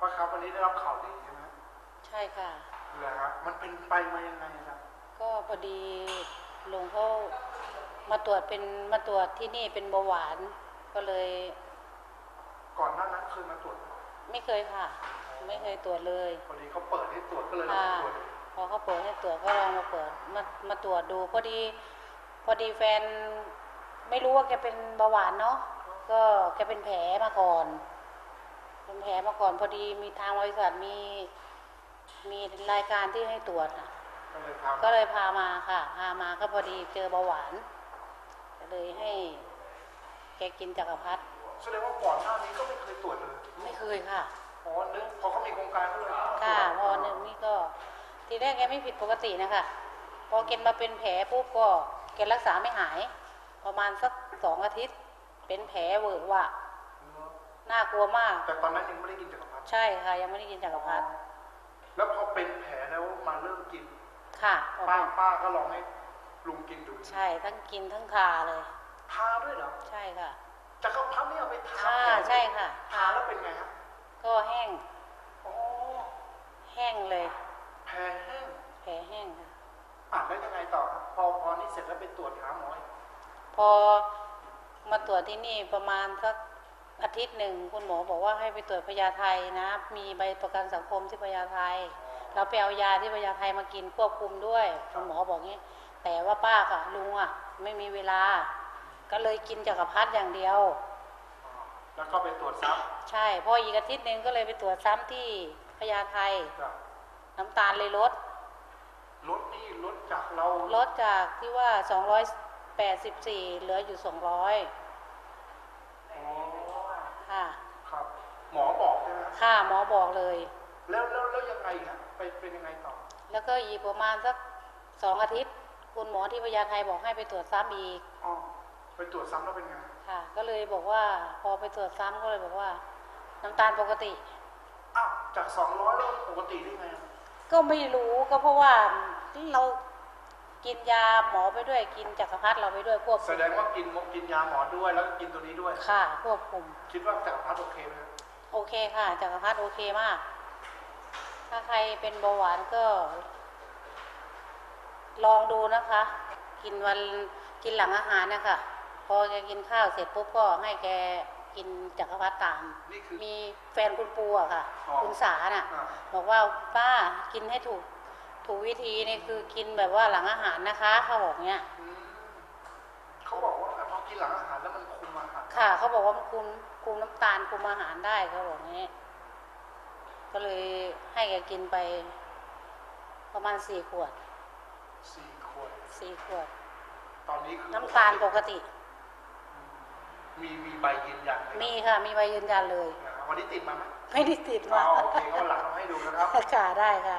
ป้าครับวันนี้ได้รับข่าวดีใช่ไหมใช่ค่ะเหรอครับมันเป็นไปมายังไงครับ ก็พอดีลุงเขามาตรวจเป็นมาตรวจที่นี่เป็นเบาหวานก็เลย ก่อนหน้านั้นเคยมาตรวจไหมไม่เคยค่ะ ไม่เคยตรวจเลยพอดีเขาเปิดให้ตรวจก็เลยลองค่ะมาตรวจพอเขาเปิดให้ตรวจก็ลองมาเปิดมามาตรวจดูพอดี พอดีแฟนไม่รู้ว่าแกเป็นเบาหวานเนาะก็แกเป็นแผลมาก่อน เป็นแผลมาก่อนพอดีมีทางบริษัทมีมีรายการที่ให้ตรวจอะก็เลยพาก็เลยพามาค่ะ พามาก็พอดีเจอเบาหวานก็เลยให้แกกินจักรพรรดิแสดงว่าก่อนหน้านี้ก็ไม่เคยตรวจเลย ไม่เคยค่ะอ๋อนึกพอเขามีโครงการก็เลยค่ะพอหนึ่งนี่ก็ ทีแรกแกไม่ผิดปกตินะคะพอเกณฑ์มาเป็นแผลปุ๊บก็แกรักษาไม่หาย ประมาณสักสองอาทิตย์ เป็นแผลเวอะหวะ น่ากลัวมาก แต่ตอนนั้นยังไม่ได้กินจักรพรรดิใช่ค่ะ ยังไม่ได้กินจักรพรรดิแล้วพอเป็นแผลแล้วมาเริ่มกิน ค่ะป้าป้าก็ลองให้ลุงกินดู ใช่ทั้งกินทั้งทาเลยทาด้วยเหรอใช่ค่ะจักรพรรดินี่เอาไปทาค่ะแผลใช่ค่ะทาแล้วเป็นไงครับก็แห้งอ๋อแห้งเลยแผลแห้งแผลแห้งค่ะอะแล้วยังไงต่อครับพอพอนี่เสร็จแล้วไปตรวจหาหมออีกพอมาตรวจที่นี่ประมาณสัก อาทิตย์หนึ่งคุณหมอบอกว่าให้ไปตรวจพยาไทนะ มีใบประกันสังคมที่พยาไทเราไปเอายาที่พยาไทมากินควบคุมด้วย คุณหมอบอกงี้ แต่ว่าป้ากับลุงอะไม่มีเวลา ก็เลยกินจักรพรรดิอย่างเดียวอ๋อแล้วก็ไปตรวจซ้ใช่พออีกอาทิตย์หนึ่งก็เลยไปตรวจซ้ำที่พยาไทำจ้ะน้ำตาลเลยลดรถนี่รถจากเราลดจากที่ว่า284เหลืออยู่200อ๋อ ค่ะ ครับ หมอบอกใช่ไหมครับค่ะหมอบอกเลย แล้วแล้วแล้วยังไงครับไปเป็นยังไงต่อ แล้วก็อีกประมาณสักสองอาทิตย์ คุณหมอที่พยาไทบอกให้ไปตรวจซ้ำอีกอ๋อไปตรวจซ้ำแล้วเป็นไงค่ะ ก็เลยบอกว่าพอไปตรวจซ้ำก็เลยบอกว่า น้ำตาลปกติอ้าวจากสองร้อยแล้วปกติได้ไงอะก็ไม่รู้ก็เพราะว่าเรา กินยาหมอไปด้วยกินจักรพรรดิเราไปด้วยควบแสคุมดงว่ากินมกินยาหมอด้วยแล้วก็กินตัวนี้ด้วยค่ะควบคุม คิดว่าจักรพรรดิโอเคไหมครับโอเคค่ะจักรพรรดิโอเคมาก ถ้าใครเป็นเบาหวานก็ ลองดูนะคะ กินวันกินหลังอาหารนะคะพอแกกินข้าวเสร็จปุ๊บก็ให้แกกินจักรพรรดิตามนี่คือมีแฟนคุณปูอะค่ะอ๋อคุณสาน่ะอ่าบอกว่าป้ากินให้ถูก ถูกวิธีนี่คือกินแบบว่าหลังอาหารนะคะเขาบอกเนี้ยอืมเขาบอกว่าพอกินหลังอาหารแล้วมันคุมอาหารค่ะ เขาบอกว่ามันคุมคุมน้ำตาลคุมอาหารได้เขาบอกงี้ ก็เลยให้แกกินไป ประมาณสี่ขวดสี่ขวดสี่ขวด ตอนนี้คือน้ำตาลปกติ มีมีใบยืนยันไหมมีค่ะ มีใบยืนยันเลยนะครับวันนี้ติดมาไหมไม่ได้ติดอ๋อมาโอเคก็หลังเราให้ดูนะครับค่ะได้ค่ะ